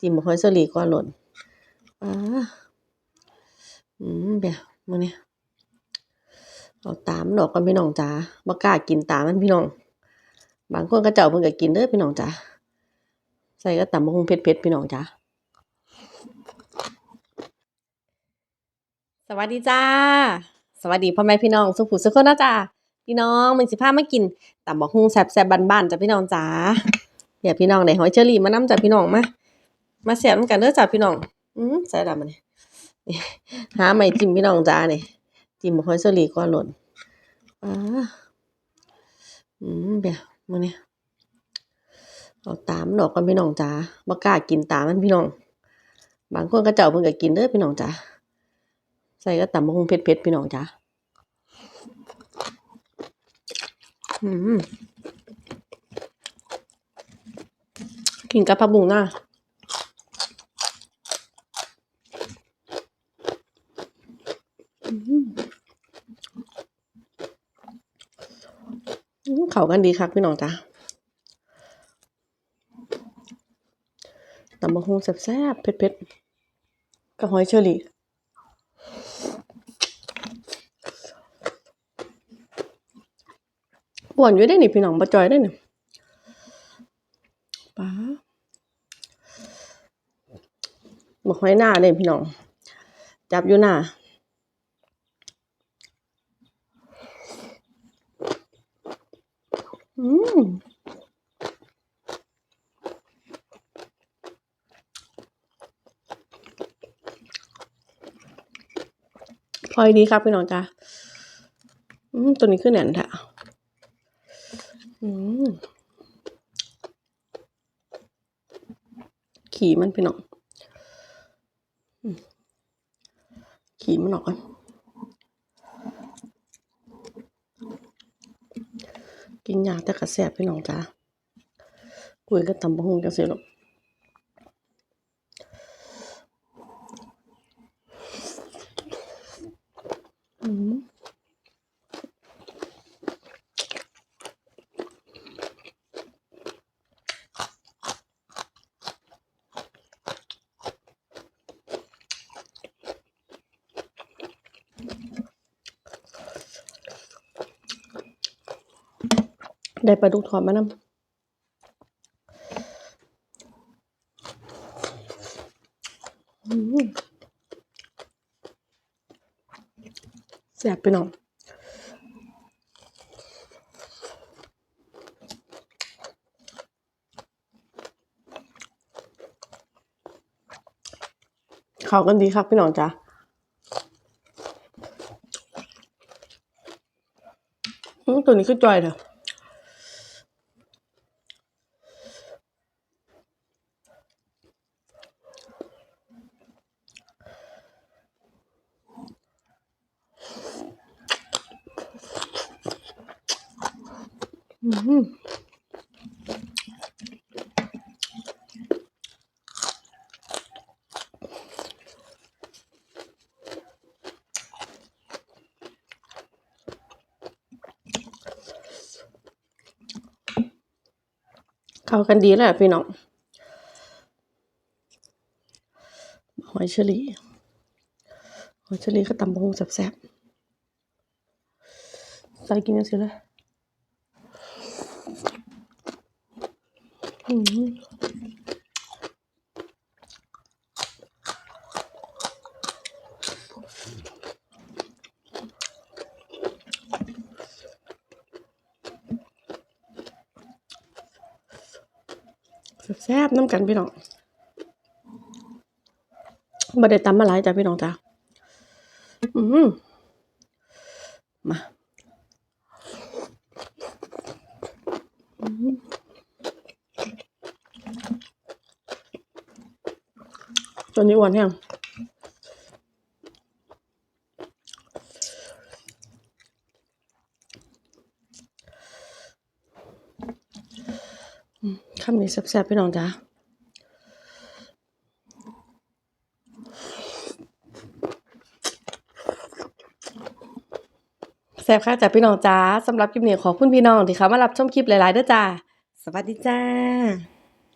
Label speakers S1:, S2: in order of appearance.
S1: จิ้มบักหอยเชอรี่ก่อนโลดป๊าอืมเบียมื้อนี้เอาตามดอกก่อนพี่น้องจ๋าบ่กล้ากินตามมันพี่น้อง บางคนเขาเจ้าเพิ่นก็กินเด้อพี่น้องจ๋าใส่ก็ตำบักหุ่งเผ็ดๆพี่น้องจ๋าสวัสดีจ้า สวัสดีพ่อแม่พี่น้องสุขุสุขคนนะจ้าพี่น้องมันสิพามากินตำบักหุ่งแซ่บๆบ้านๆจ้ะพี่น้องจ๋าเดี๋ยวพี่น้องได้หอยเชอรี่มานำจ้ะพี่น้องมา มาแซ่บนำกันเด้อจ้ะพี่น้อง อือใส่ดำอันนี่หาไม้จิ้มพี่น้องจ้านี่จิ้มหอยเชอรี่ก่อนโลดป๊าอืมเบียมื้อนี้เอาตามดอกก่อนพี่น้องจ๋าบ่กล้ากินตามมันพี่น้อง บางคนเขาเจ้าเพิ่นก็กินเด้อพี่น้องจ๋าใส่ก็ตำบักหุ่งเผ็ดๆพี่น้องจ๋าอืมกินกับผักบุ้งหน้าอืมอืม เขากันดีครับพี่น้องจ๋าตำบักหุ่งแซ่บๆเผ็ดๆกับหอยเชอรี่อ้วนอยู่ได้นี่พี่น้องบ่จอยได้นี่ป้าบ่ค่อยหน้าเด้พี่น้อง จับอยู่หน้า อืมพลอยดีครับพี่น้องจ้าอืมตัวนี้คือแหนนแท้อืมขี่มันพี่น้องขี่มันออกก่อน กินยากแต่กระแสบพี่น้องจ้ากุยก็ตำบักหุ่งกันสิลูกอืม ได้ปลาดุกทอดมานำอืมแซ่บพี่น้องเขากันดีครับพี่น้องจ้าอืมตัวนี้คือจอยเถอะ เข้ากันดีแล้วพี่น้องหอยเชอรี่หอยเชอรี่ก็ตำบักหุ่งแซ่บๆใส่กินจังซี่เลยอืม แซ่บๆน้ำกันพี่น้องบ่ได้ตำมาหลายจ้ะพี่น้องจ้ะอืมมาอืม ตัวนี้อ้วนแห้งคำนี้แซ่บๆพี่น้องจ้ะแซ่บค่ะจ้ะพี่น้องจ้าสำหรับคลิปนี้ขอคุณพี่น้องที่เข้ามารับชมคลิปหลายๆเด้อจ้า สวัสดีจ้า